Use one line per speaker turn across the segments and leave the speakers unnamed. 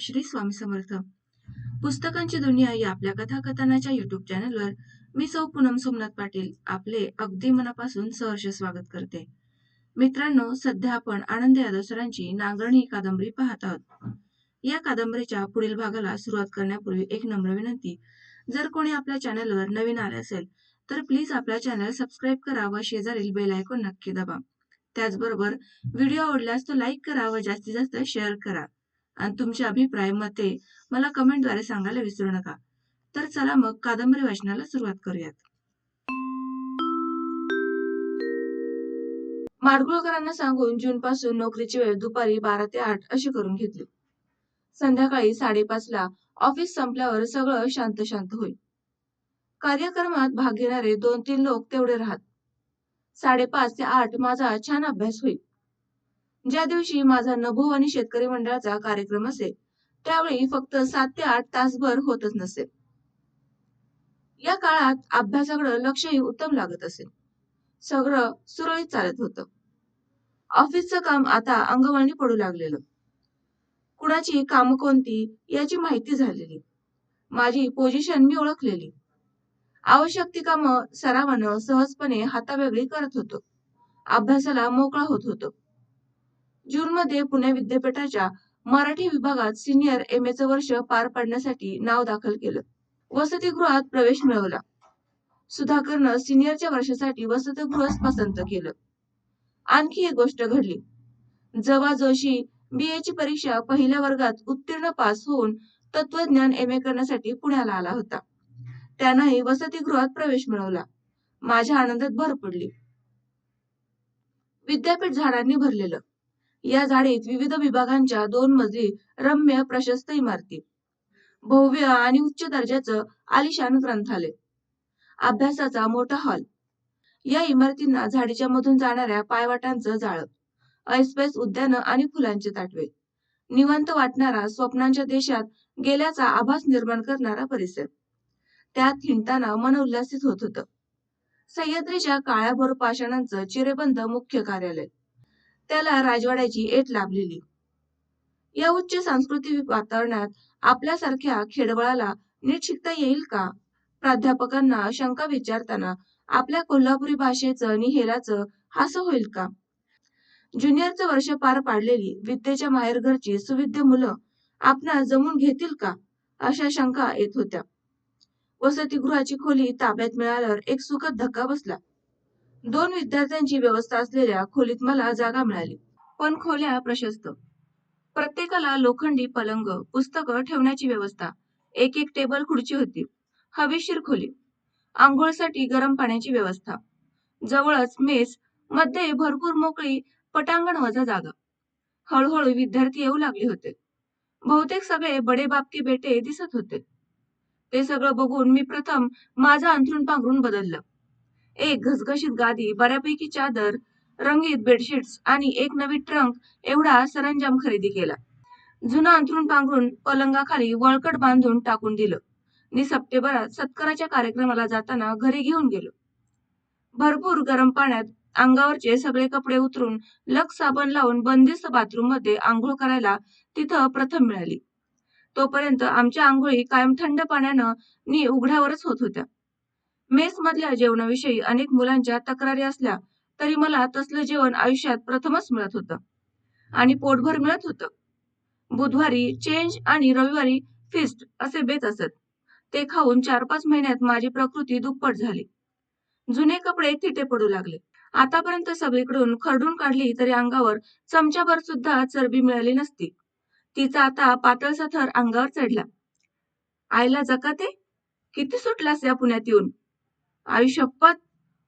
श्री स्वामी समर्थ. पुस्तकांची दुनिया या आपल्या कथाकथनाच्या युट्यूब चॅनलवर मी सौ पूनम सोमनाथ पाटील आपले अगदी मनापासून सहर्ष स्वागत करते. मित्रांनो सध्या आपण आनंद यादव सरांची नांगरणी कादंबरी पाहत आहोत. या कादंबरीच्या पुढील भागाला सुरुवात करण्यापूर्वी एक नम्र विनंती. जर कोणी आपल्या चॅनलवर नवीन आले असेल तर प्लीज आपल्या चॅनल सबस्क्राईब करा व शेजारील बेल आयकॉन नक्की दाबा. त्याचबरोबर व्हिडिओ आवडल्यास तो लाईक करा व जास्तीत जास्त शेअर करा. आणि तुमचे अभिप्राय मते मला कमेंटद्वारे सांगायला विसरू नका. तर चला मग कादंबरी वाचनाला सुरुवात करूयात. माडगुळकरांना सांगून जून पासून नोकरीची वेळ दुपारी बारा ते आठ अशी करून घेतली. संध्याकाळी साडेपाचला ऑफिस संपल्यावर सगळं शांत शांत होईल. कार्यक्रमात भाग घेणारे दोन तीन लोक तेवढे राहत. साडेपाच ते आठ माझा छान अभ्यास होईल. ज्या दिवशी माझा नभो आणि शेतकरी मंडळाचा कार्यक्रम असेल त्यावेळी फक्त सात ते आठ तासभर होतच नसेल. या काळात अभ्यासाकडे लक्षही उत्तम लागत असेल. सगळं सुरळीत चालत होतं. ऑफिसचं काम आता अंगवळणी पडू लागलेलं. कुणाची काम कोणती याची माहिती झालेली. माझी पोझिशन मी ओळखलेली. आवश्यक ती कामं सरावानं सहजपणे हातावेगळी करत होतो. अभ्यासाला मोकळा होत होतो. जूनमध्ये पुणे विद्यापीठाच्या मराठी विभागात सिनियर एम एचं वर्ष पार पाडण्यासाठी नाव दाखल केलं. वसतिगृहात प्रवेश मिळवला. सुधाकरनं सिनियरच्या वर्षासाठी वसतिगृहच पसंत केलं. आणखी एक गोष्ट घडली. जवा जोशी बी ची परीक्षा पहिल्या वर्गात उत्तीर्ण पास होऊन तत्वज्ञान एम ए करण्यासाठी पुण्याला आला होता. त्यानंही वसतिगृहात प्रवेश मिळवला. माझ्या आनंदात भर पडली. विद्यापीठ झाडांनी भरलेलं. या झाडीत विविध विभागांच्या दोन मजली रम्य प्रशस्त इमारती भव्य आणि उच्च दर्जाचं आलिशान ग्रंथालय अभ्यासाचा मोठा हॉल. या इमारतींना झाडीच्या मधून जाणाऱ्या पायवाटांचं जाळं ऐसपैस उद्यानं आणि फुलांचे ताटवे निवंत वाटणारा स्वप्नांच्या देशात गेल्याचा आभास निर्माण करणारा परिसर. त्यात हिंडताना मन उल्हासित होत होतं. सह्याद्रीच्या काळ्याभोर पाषाणांचं चिरेबंद मुख्य कार्यालय. त्याला राजवाड्याची एट लाभलेली. या उच्च सांस्कृतिक वातावरणात आपल्यासारख्या खेडवळाला नीट शिकता येईल का? प्राध्यापकांना शंका विचारताना आपल्या कोल्हापुरी भाषेचं निहेलाचं हास होईल का? ज्युनियरचं वर्ष पार पाडलेली विद्येच्या माहेरघरची सुविद्य मुलं आपणा जमून घेतील का? अशा शंका येत होत्या. वसतिगृहाची खोली ताब्यात मिळाल्यावर एक सुखद धक्का बसला. दोन विद्यार्थ्यांची व्यवस्था असलेल्या खोलीत मला जागा मिळाली. पण खोल्या प्रशस्त. प्रत्येकाला लोखंडी पलंग पुस्तकं ठेवण्याची व्यवस्था. एक एक टेबल खुर्ची होती. हवेशीर खोली. आंघोळसाठी गरम पाण्याची व्यवस्था. जवळच मेस मध्ये भरपूर मोकळी पटांगण वजा जागा. हळूहळू विद्यार्थी येऊ लागले होते. बहुतेक सगळे बडे बापके बेटे दिसत होते. ते सगळं बघून मी प्रथम माझं अंथरूण पांघरून बदललं. एक घसघशीत गादी बऱ्यापैकी चादर रंगीत बेडशीट्स आणि एक नवी ट्रंक एवढा सरंजाम खरेदी केला. जुनं अंथरून पांघरून पलंगाखाली वळकट बांधून टाकून दिलं. मी सप्टेंबरात सत्काराच्या कार्यक्रमाला जाताना घरी घेऊन गेलो. भरपूर गरम पाण्यात अंगावरचे सगळे कपडे उतरून लक्स साबण लावून बंदिस्त बाथरूममध्ये आंघोळ करायला तिथं प्रथम मिळाली. तोपर्यंत आमच्या आंघोळी कायम थंड पाण्यानं नि उघड्यावरच होत होत्या. मेसमधल्या जेवणाविषयी अनेक मुलांच्या तक्रारी असल्या तरी मला तसलं जेवण आयुष्यात प्रथमच मिळत होतं. आणि पोटभर मिळत होतं. बुधवारी चेंज आणि रविवारी फिस्ट असे बेत असत. ते खाऊन चार पाच महिन्यात माझी प्रकृती दुप्पट झाली. जुने कपडे थिटे पडू लागले. आतापर्यंत सगळीकडून खरडून काढली तरी अंगावर चमच्याभर सुद्धा चरबी मिळाली नसती. तिचा आता पातळसा थर अंगावर चढला. आईला जकाते किती सुटलास या पुण्यात येऊन? आयुष्यपत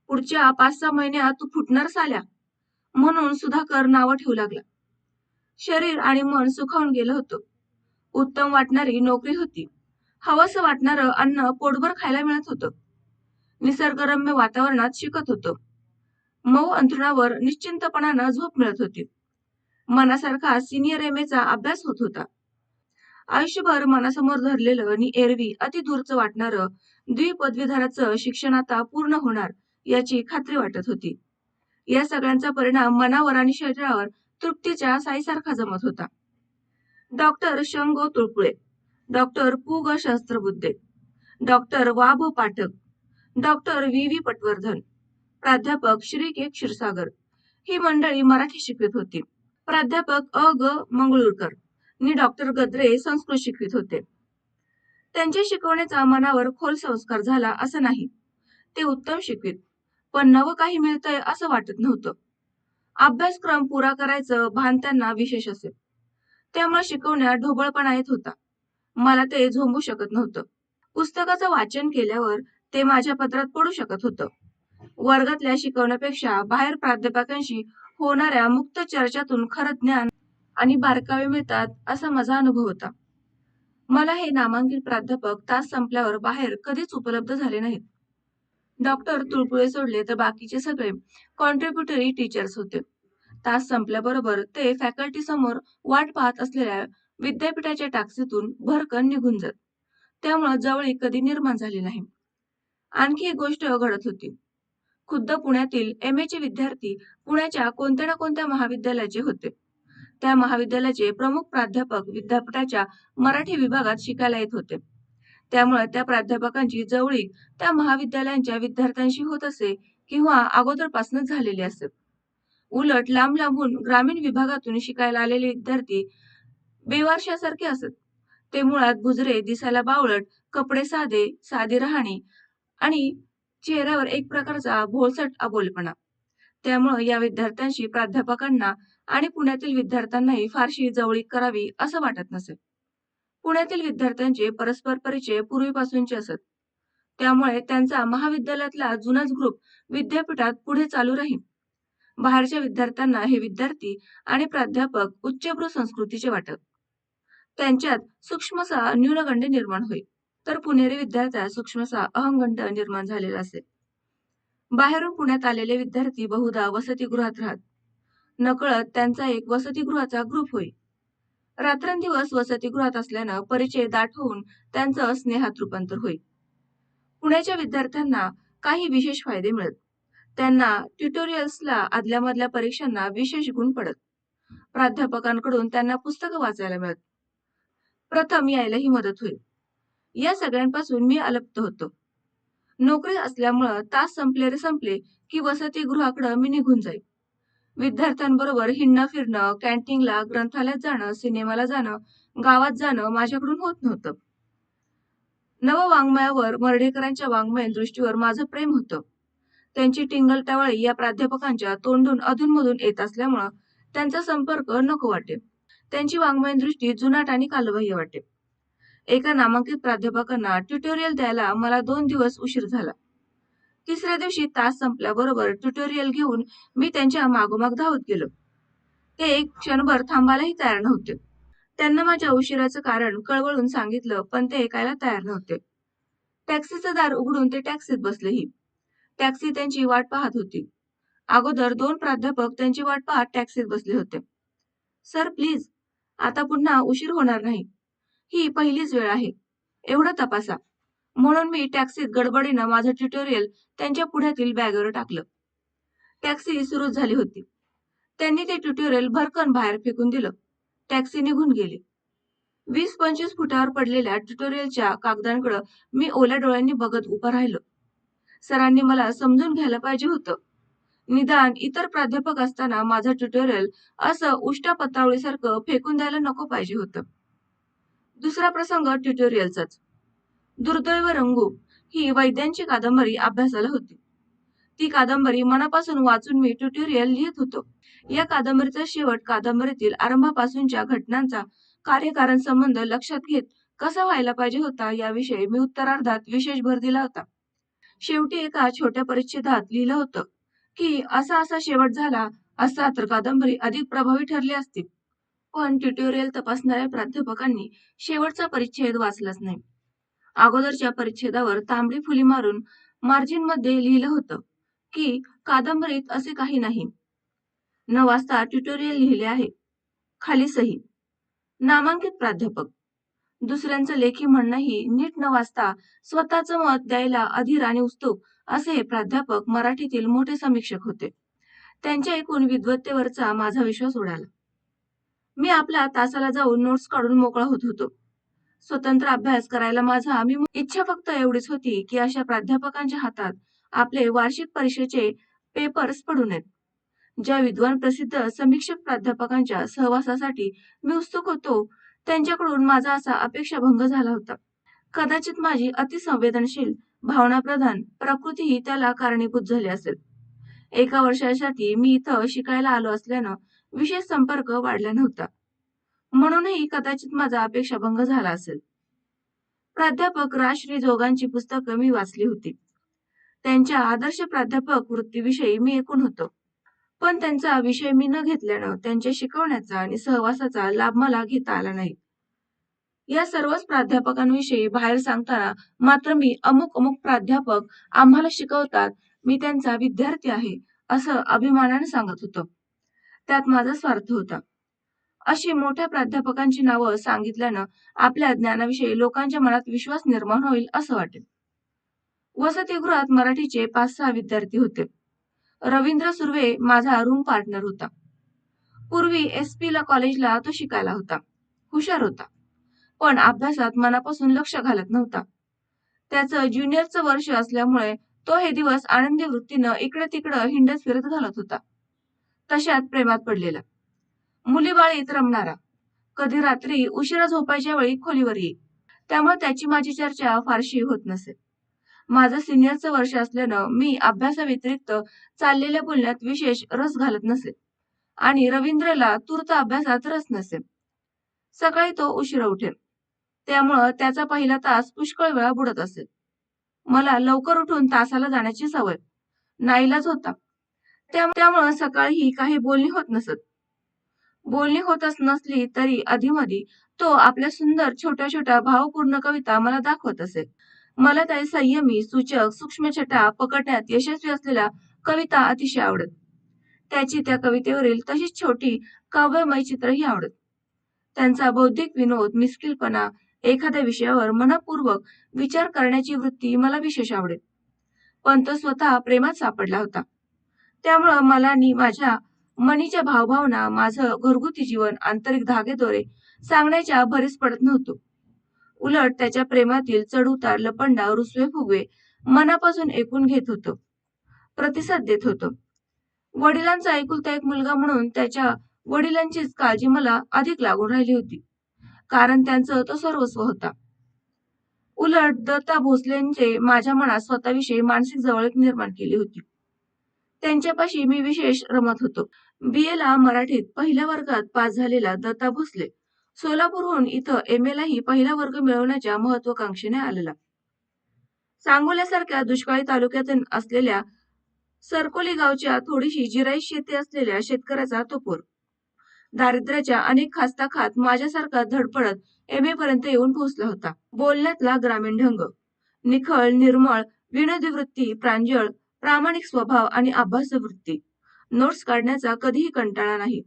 पुढच्या पाच सहा महिन्यात तू फुटणार आल्या. म्हणून सुधाकर नावं ठेवू लागला. शरीर आणि मन सुखावून गेलं होतं. उत्तम वाटणारी नोकरी होती. हवंसं वाटणारं अन्न पोटभर खायला मिळत होतं. निसर्गरम्य वातावरणात शिकत होतं. मऊ अंथरुणावर निश्चिंतपणानं झोप मिळत होती. मनासारखा सिनियर एम एचा अभ्यास होत होता. आयुष्यभर मनासमोर धरलेलं आणि एरवी अतिदूरचं वाटणारं द्विपदवीधराचं शिक्षण आता पूर्ण होणार याची खात्री वाटत होती. या सगळ्यांचा परिणाम मनावर आणि शरीरावर तृप्तीच्या साईसारखा जमत होता. डॉक्टर शंगो तुळपुळे डॉक्टर पु ग Sahasrabuddhe doctor Va Bha Pathak doctor V V Patwardhan प्राध्यापक श्री के क्षीरसागर ही मंडळी मराठी शिकवित होती. प्राध्यापक अ ग मंगळूरकर मी डॉक्टर गद्रे संस्कृत शिकवित होते. त्यांच्या शिकवण्याचा मनावर खोल संस्कार झाला असं नाही. ते उत्तम शिकवित पण नवं काही मिळतंय असं वाटत नव्हतं. अभ्यासक्रम पुरा करायचं भान त्यांना विशेष असे. त्यामुळे शिकवण्यात ढोबळपणा येत होता. मला ते झोंबू शकत नव्हतं. पुस्तकाचं वाचन केल्यावर ते माझ्या पत्रात पडू शकत होतं. वर्गातल्या शिकवण्यापेक्षा बाहेर प्राध्यापकांशी होणाऱ्या मुक्त चर्चातून खरं ज्ञान आणि बारकावे मिळतात असा माझा अनुभव होता. मला हे नामांकित प्राध्यापक तास संपल्यावर बाहेर कधीच उपलब्ध झाले नाहीत. डॉक्टर तुळपुळे सोडले तर बाकीचे सगळे कॉन्ट्रीब्युटरी टीचर्स होते. तास संपल्याबरोबर ते फॅकल्टी समोर वाट पाहत असलेल्या विद्यापीठाच्या टॅक्सीतून भरकन निघून जात. त्यामुळे जवळी कधी निर्माण झाली नाही. आणखी एक गोष्ट घडत होती. खुद्द पुण्यातील एम चे विद्यार्थी पुण्याच्या कोणत्या ना कोणत्या महाविद्यालयाचे होते. त्या महाविद्यालयाचे प्रमुख प्राध्यापक विद्यापीठाच्या मराठी विभागात शिकायला येत होते. त्यामुळे त्या प्राध्यापकांची जवळीक त्या महाविद्यालयांच्या विद्यार्थ्यांशी होत असे किंवा अगोदरपासूनच झालेली असे. उलट लांब लांबून ग्रामीण विभागातून शिकायला आलेले विद्यार्थी बेवारशासारखे असत. ते मुळात गुजरे दिसायला बावळट कपडे साधे साधी राहणी आणि चेहऱ्यावर एक प्रकारचा भोळसट अबोलपणा. त्यामुळे या विद्यार्थ्यांशी प्राध्यापकांना आणि पुण्यातील विद्यार्थ्यांनाही फारशी जवळीक करावी असं वाटत नसे. पुण्यातील विद्यार्थ्यांचे परस्पर परिचय पूर्वीपासूनचे असत. त्यामुळे त्यांचा महाविद्यालयातला जुनाच ग्रुप विद्यापीठात पुढे चालू राहील. बाहेरच्या विद्यार्थ्यांना हे विद्यार्थी आणि प्राध्यापक उच्चभ्रू संस्कृतीचे वाटत. त्यांच्यात सूक्ष्मसा न्यूनगंड निर्माण होईल तर पुणेरी विद्यार्थ्यात सूक्ष्मसा अहंगंड निर्माण झालेला असेल बाहेरून पुण्यात आलेले विद्यार्थी बहुधा वसतिगृहात राहत. नकळत त्यांचा एक वसतिगृहाचा ग्रुप होई रात्रंदिवस वसतिगृहात असल्यानं परिचय दाट होऊन त्यांचं स्नेहात रूपांतर होई पुण्याच्या विद्यार्थ्यांना काही विशेष फायदे मिळत. त्यांना ट्युटोरियल्सला आदल्यामधल्या परीक्षांना विशेष गुण पडत. प्राध्यापकांकडून त्यांना पुस्तकं वाचायला मिळत. प्रथम यायलाही मदत होईल या सगळ्यांपासून मी अलप्त होतो. नोकरी असल्यामुळं तास संपले रे संपले की वसतिगृहाकडं मी निघून जाईल विद्यार्थ्यांबरोबर हिंडणं फिरणं कॅन्टीनला ग्रंथालयात जाणं सिनेमाला जाणं गावात जाणं माझ्याकडून होत नव्हतं. नववाङ्मयावर मर्ढेकरांच्या वाङ्मय दृष्टीवर माझं प्रेम होतं. त्यांची टिंगलटावळी या प्राध्यापकांच्या तोंडून अधूनमधून येत असल्यामुळं त्यांचा संपर्क नको वाटे त्यांची वाङ्मय दृष्टी जुनाट आणि कालबाह्य वाटे एका नामांकित प्राध्यापकांना ट्युटोरियल द्यायला मला दोन दिवस उशीर झाला. तिसऱ्या दिवशी तास संपल्याबरोबर ट्युटोरियल घेऊन मी त्यांच्या मागोमाग धावत गेलो. ते एक क्षणभर थांबायलाही तयार नव्हते. त्यांना माझ्या उशिराचं कारण कळवळून सांगितलं पण ते ऐकायला तयार नव्हते. टॅक्सीचं दार उघडून ते टॅक्सीत बसलेही. टॅक्सी त्यांची वाट पाहत होती. अगोदर दोन प्राध्यापक त्यांची वाट पाहत टॅक्सीत बसले होते. सर प्लीज आता पुन्हा उशीर होणार नाही. ही पहिलीच वेळ आहे. एवढं तपासा. म्हणून मी टॅक्सीत गडबडीनं माझं ट्युटोरियल त्यांच्या पुढ्यातील बॅगवर टाकलं. टॅक्सी सुरू झाली होती. त्यांनी ते ट्युटोरियल भरकन बाहेर फेकून दिलं. टॅक्सी निघून गेली. वीस पंचवीस फुटावर पडलेल्या ट्युटोरियलच्या कागदांकडे मी ओल्या डोळ्यांनी बघत उभं राहिलो. सरांनी मला समजून घ्यायला पाहिजे होतं. निदान इतर प्राध्यापक असताना माझं ट्युटोरियल असं उष्टा पत्रावळीसारखं फेकून द्यायला नको पाहिजे होतं. दुसरा प्रसंग ट्युटोरियलचाच दुर्दैव रंगू ही वैद्यांची कादंबरी अभ्यासाला होती. ती कादंबरी मनापासून वाचून मी ट्युटोरियल लिहित होतो. या कादंबरीचा शेवट कादंबरीतील आरंभापासूनच्या घटनांचा कार्यकारण संबंध लक्षात घेत कसा व्हायला पाहिजे होता याविषयी मी उत्तरार्धात विशेष भर दिला होता. शेवटी एका छोट्या परिच्छेदात लिहिलं होतं की असा असा शेवट झाला असता तर कादंबरी अधिक प्रभावी ठरली असती. पण ट्युटोरियल तपासणाऱ्या प्राध्यापकांनी शेवटचा परिच्छेद वाचलाच नाही. अगोदरच्या परिच्छेदावर तांबडी फुली मारून मार्जिनमध्ये लिहिलं होतं की कादंबरीत असे काही नाही. न वाचता ट्युटोरियल लिहिले आहे. खाली सही. नामांकित प्राध्यापक. दुसऱ्यांचं लेखी म्हणणंही नीट न वाचता स्वतःचं मत द्यायला अधीर आणि उत्सुक असे हे प्राध्यापक मराठीतील मोठे समीक्षक होते. त्यांच्या एकूण विद्वत्तेवरचा माझा विश्वास उडाला. मी आपल्या तासाला जाऊन नोट्स काढून मोकळा होत होतो. स्वतंत्र अभ्यास करायला माझा मी इच्छा फक्त एवढीच होती की अशा प्राध्यापकांच्या हातात आपले वार्षिक परीक्षेचे पेपर्स पडू नयेत ज्या विद्वान प्रसिद्ध समीक्षक प्राध्यापकांच्या सहवासासाठी मी उत्सुक होतो त्यांच्याकडून माझा असा अपेक्षाभंग झाला होता. कदाचित माझी अतिसंवेदनशील भावनाप्रधान प्रकृतीही त्याला कारणीभूत झाली असेल. एका वर्षासाठी मी इथं शिकायला आलो असल्यानं विशेष संपर्क वाढला नव्हता. म्हणूनही कदाचित माझा अपेक्षाभंग झाला असेल. प्राध्यापक राजश्री जोगांची पुस्तकं मी वाचली होती. त्यांच्या आदर्श प्राध्यापक वृत्तीविषयी मी ऐकून होतो. पण त्यांचा विषय मी न घेतल्यानं त्यांच्या शिकवण्याचा आणि सहवासाचा लाभ मला घेता आला नाही. या सर्वच प्राध्यापकांविषयी बाहेर सांगताना मात्र मी अमुक अमुक प्राध्यापक आम्हाला शिकवतात मी त्यांचा विद्यार्थी आहे असं अभिमानाने सांगत होतो. त्यात माझा स्वार्थ होता. अशी मोठ्या प्राध्यापकांची नावं सांगितल्यानं आपल्या ज्ञानाविषयी लोकांच्या मनात विश्वास निर्माण होईल असं वाटेल. वसतिगृहात मराठीचे पाच सहा विद्यार्थी होते. रवींद्र सुर्वे माझा रूम पार्टनर होता. पूर्वी एस पी ला कॉलेजला तो शिकायला होता. हुशार होता. पण अभ्यासात मनापासून लक्ष घालत नव्हता. त्याचं ज्युनियरचं वर्ष असल्यामुळे तो हे दिवस आनंदी वृत्तीनं इकडे तिकडं हिंडत फिरत घालत होता. तशात प्रेमात पडलेला. मुलीबाळीत रमणारा. कधी रात्री उशिरा झोपायच्या वेळी खोलीवर येई त्यामुळे त्याची माझी चर्चा फारशी होत नसे. माझं सिनियरचं वर्ष असल्यानं मी अभ्यासाव्यतिरिक्त चाललेल्या बोलण्यात विशेष रस घालत नसे. आणि रवींद्रला तूर्त अभ्यासात रस नसे. सकाळी तो उशिरा उठेल. त्यामुळं त्याचा पहिला तास पुष्कळ वेळा बुडत असेल मला लवकर उठून तासाला जाण्याची सवय. नाईलाज होता. त्यामुळं सकाळी काही बोलणी होत नसत. बोलणी होतच नसली तरी अधिमधी तो आपल्या सुंदर छोट्या छोट्या भावपूर्ण कविता मला दाखवत असे. मला त्या संयमी सूचक सूक्ष्म छटा पकडण्यात यशस्वी असलेल्या कविता अतिशय आवडत. त्याची त्या कवितेवरील तशीच छोटी काव्यमय चित्रही आवडत. त्यांचा बौद्धिक विनोद मिस्किलपणा एखाद्या विषयावर मनपूर्वक विचार करण्याची वृत्ती मला विशेष आवडेल पण तो स्वतः प्रेमात सापडला होता. त्यामुळं मला नी माझ्या मनीच्या भावभावना माझं घरगुती जीवन आंतरिक धागेदोरे सांगण्याच्या भरीस पडत नव्हतो. उलट त्याच्या प्रेमातील चढउतार लपंडा रुसवे फुगवे मनापासून ऐकून घेत होतो. प्रतिसाद देत होतो. वडिलांचा ऐकुलता एक मुलगा म्हणून त्याच्या वडिलांचीच काळजी मला अधिक लागून राहिली होती. कारण त्यांचं तो सर्वस्व होता. उलट दत्ता भोसलेंचे माझ्या मनात स्वतःविषयी मानसिक जवळीक निर्माण केली होती. त्यांच्यापाशी मी विशेष रमत होतो. बी. ए. ला मराठीत पहिल्या वर्गात पास झालेला दत्ता भोसले. सोलापूरहून इथं एम. लाही पहिला वर्ग मिळवण्याच्या महत्वाकांक्षेने आलेला. सांगोल्यासारख्या दुष्काळी तालुक्यातून असलेल्या सरकोली गावच्या थोडीशी जिराई शेती असलेल्या शेतकऱ्याचा तो पोर. दारिद्र्याच्या अनेक खास्ता खात माझ्यासारखा धडपडत एम. ए. पर्यंत येऊन पोहोचला होता. बोलण्यातला ग्रामीण ढंग. निखळ निर्मळ विनोदी वृत्ती प्रांजळ प्रामाणिक स्वभाव आणि अभ्यास वृत्ती नोट्स काढण्याचा कधीही कंटाळा नाही.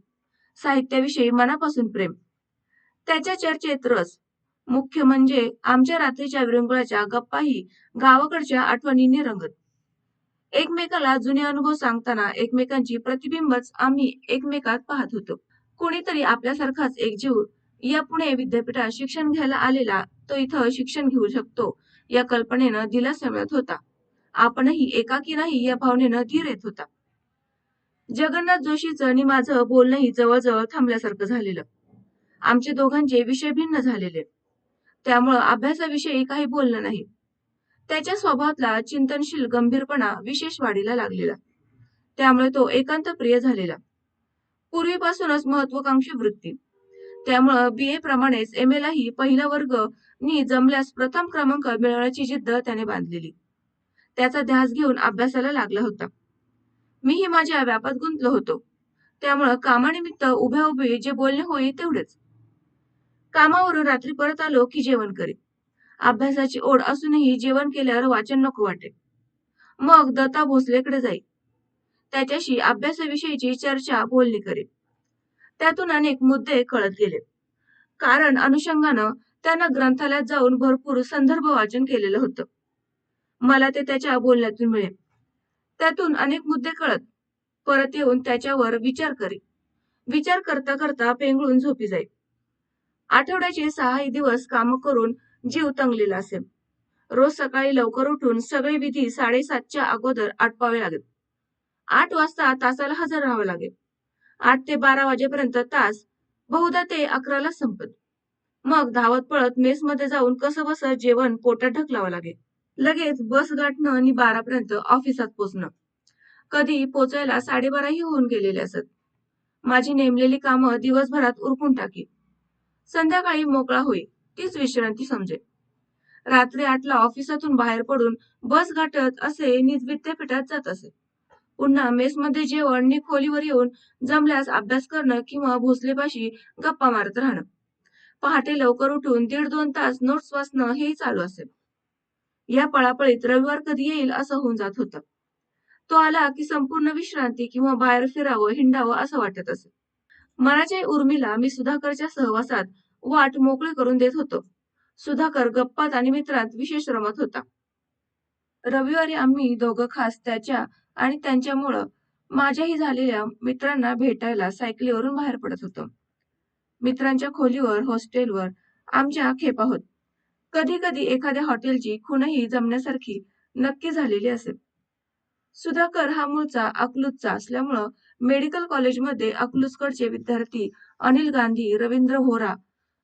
साहित्याविषयी मनापासून प्रेम. त्याच्या चर्चेत रस. मुख्य म्हणजे आमच्या रात्रीच्या विरंगुळाच्या गप्पाही गावाकडच्या आठवणींनी रंगत. एकमेकाला जुने अनुभव सांगताना एकमेकांची प्रतिबिंबच आम्ही एकमेकात पाहत होतो. कोणीतरी आपल्यासारखाच एक जीव या पुणे विद्यापीठात शिक्षण घ्यायला आलेला तो इथं शिक्षण घेऊ शकतो या कल्पनेनं दिलासा मिळत होता. आपणही एकाकी नाही या भावनेनं धीर येत होता. जगन्नाथ जोशीचं आणि माझं बोलणंही जवळजवळ थांबल्यासारखं झालेलं. आमचे दोघांचे विषय भिन्न झालेले. त्यामुळं अभ्यासाविषयी काही बोलणं नाही. त्याच्या स्वभावातला चिंतनशील गंभीरपणा विशेष वाढीला लागलेला. त्यामुळे तो एकांत प्रिय झालेला. पूर्वीपासूनच महत्वाकांक्षी वृत्ती. त्यामुळं बी ए प्रमाणेच एम ए लाही पहिला वर्ग नी जमल्यास प्रथम क्रमांक मिळवण्याची जिद्द त्याने बांधलेली. त्याचा ध्यास घेऊन अभ्यासाला लागला होता. मीही माझ्या व्यापात गुंतलो होतो. त्यामुळं कामानिमित्त उभ्या उभे जे बोलणे होईल तेवढेच. कामावरून रात्री परत आलो की जेवण करीत. अभ्यासाची ओढ असूनही जेवण केल्यावर वाचन नको वाटेल मग दत्ता भोसलेकडे जाई. त्याच्याशी अभ्यासाविषयीची चर्चा बोलणी करेल त्यातून अनेक मुद्दे कळत गेले. कारण अनुषंगानं त्यानं ग्रंथालयात जाऊन भरपूर संदर्भ वाचन केलेलं होतं. मला ते त्याच्या बोलण्यातून मिळेल. त्यातून अनेक मुद्दे कळत परत येऊन त्याच्यावर विचार करी विचार करता करता पेंगळून झोपी जाई आठवड्याचे सहाही दिवस काम करून जीव तंगलेला असेल. रोज सकाळी लवकर उठून सगळे विधी साडेसातच्या अगोदर आटपावे लागेल. आठ वाजता तासाला हजर राहावं लागेल. आठ ते बारा वाजेपर्यंत तास बहुधा ते अकराला संपत मग धावत पळत मेसमध्ये जाऊन कसं बस जेवण पोटात ढकलावं लागेल. लगेच बस गाठणं आणि बारापर्यंत ऑफिसात पोचणं. कधी पोचायला साडेबाराही होऊन गेलेले असत. माझी नेमलेली कामं दिवसभरात उरकून टाकी. संध्याकाळी मोकळा होई तीच विश्रांती समजे. रात्री आठला ऑफिसातून बाहेर पडून बस गाठत असे निज विद्यापीठात जात असे. पुन्हा मेसमध्ये जेवण नि खोलीवर येऊन जमल्यास अभ्यास करणं किंवा भोसलेपाशी गप्पा मारत राहणं. पहाटे लवकर उठून दीड दोन तास नोट्स वाचणं हेही चालू असेल या पळापळीत रविवार कधी येईल असं होऊन जात होतं. तो आला की संपूर्ण विश्रांती किंवा बाहेर फिरावं हिंडावं असं वाटत असे. मनाच्या उर्मीला मी सुधाकरच्या सहवासात वाट मोकळी करून देत होतो. सुधाकर गप्पात आणि मित्रात विशेष रमत होता. रविवारी आम्ही दोघं खास त्याच्या आणि त्यांच्यामुळं माझ्याही झालेल्या मित्रांना भेटायला सायकलीवरून बाहेर पडत होतो. मित्रांच्या खोलीवर हॉस्टेलवर आमच्या खेपा होत कधी कधी एखाद्या हॉटेलची खूनही जमण्यासारखी नक्की झालेली असेल. सुधाकर हा मूळचा अकलूजचा असल्यामुळं मेडिकल कॉलेजमध्ये अकलूजकडचे विद्यार्थी अनिल गांधी रवींद्र होरा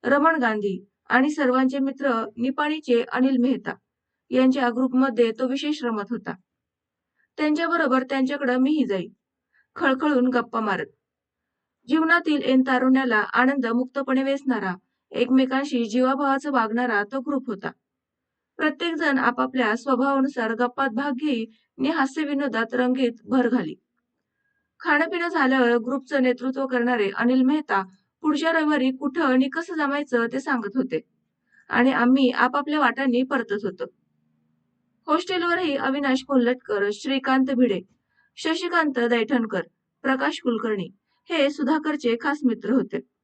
रमण गांधी आणि सर्वांचे मित्र निपाणीचे अनिल मेहता यांच्या ग्रुपमध्ये तो विशेष रमत होता. त्यांच्याबरोबर त्यांच्याकडे मीही जाई खळखळून गप्पा मारत. जीवनातील एन तारुण्याला आनंद मुक्तपणे वेचणारा एकमेकांशी जीवाभावाचं वागणारा तो ग्रुप होता. प्रत्येक जण आपापल्या स्वभावानुसार गप्पात भाग घेई आणि हास्य विनोदात रंगीत भर घाली. खाणंपिणं झाल्यावर ग्रुपचं नेतृत्व करणारे अनिल मेहता पुढच्या रविवारी कुठं आणि कसं जमायचं ते सांगत होते. आणि आम्ही आपापल्या वाटांनी परतत होतो. हॉस्टेलवरही अविनाश कोल्हटकर श्रीकांत भिडे शशिकांत दैठणकर प्रकाश कुलकर्णी हे सुधाकरचे खास मित्र होते.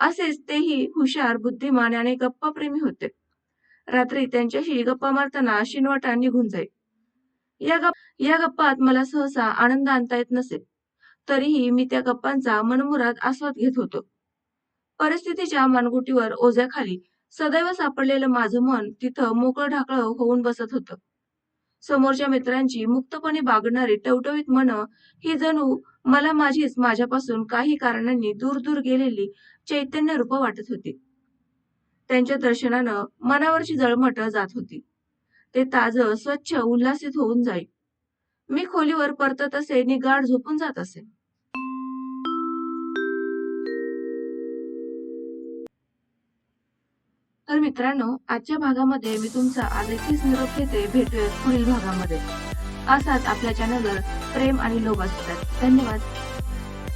असेच तेही हुशार बुद्धिमान आणि गप्पाप्रेमी होते. रात्री त्यांच्याशी गप्पा मारताना शिनवटा निघून जाई. या गप या गप्पात मला सहसा आनंद आणता येत नसे. तरीही मी त्या गप्पांचा मनमुराद आस्वाद घेत होतो. परिस्थितीच्या मानगुटीवर ओझ्याखाली सदैव सापडलेलं माझं मन तिथं मोकळं ढाकळं होऊन बसत होतं. समोरच्या मित्रांची मुक्तपणे बागणारी टवटवीत मन ही जणू मला माझीच माझ्यापासून काही कारणांनी दूर दूर गेलेली चैतन्य रूप वाटत होती. त्यांच्या दर्शनानं मनावरची जळमट जात होती. ते ताज स्वच्छ उल्हासित होऊन जाई. मी खोलीवर परतत असे निगाड झोपून जात असे. तर मित्रांनो आजच्या भागामध्ये मी तुमचा आज इथेच निरोप घेते. भेटूयात पुढील भागामध्ये. असाच आपल्या चॅनलवर प्रेम आणि लोभ असतात. धन्यवाद.